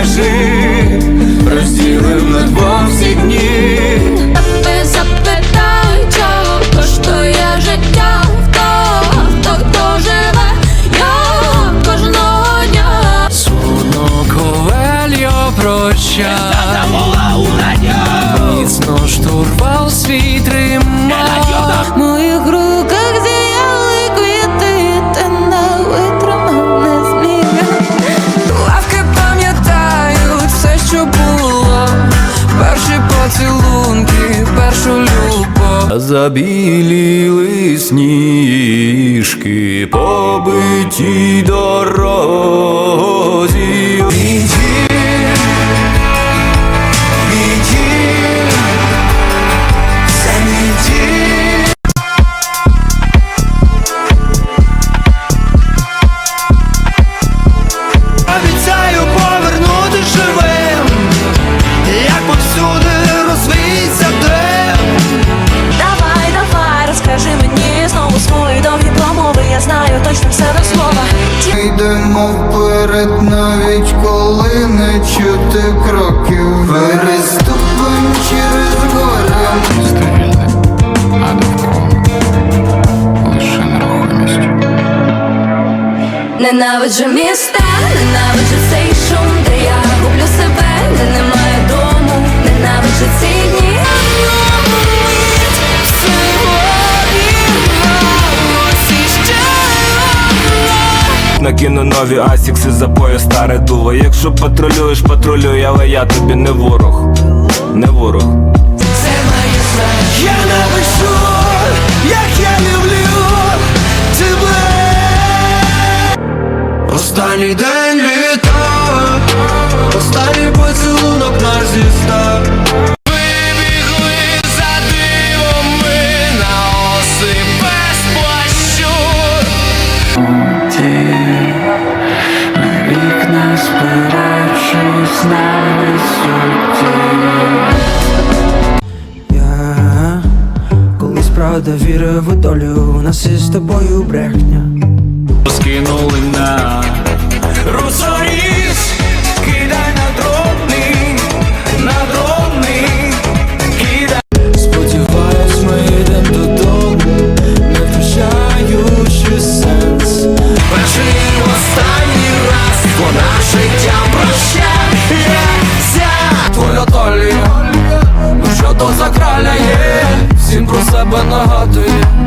межі, розділив на двох всі дні. Тебе запитай, чого коштує життя, хто, хто, хто живе, я кожного дня. Суно колельо проща. Поцілунки, першу любов. Забіліли сніжки, побиті дорозі навіть коли не чути кроків. Переступим через гори. стабільне, а довкола лише нерухомість. Ненавиджу міста, ненавиджу цей шум, де я гублю себе, де немає Накину нові асікси за пояс старе дуло. Якщо патрулюєш, патрулюй, але я тобі не ворог, не ворог. Я напишу, як я люблю тебе. Останній день спираючись на. Я колись правда вірив у долю, у нас із тобою брехня. Про нагадує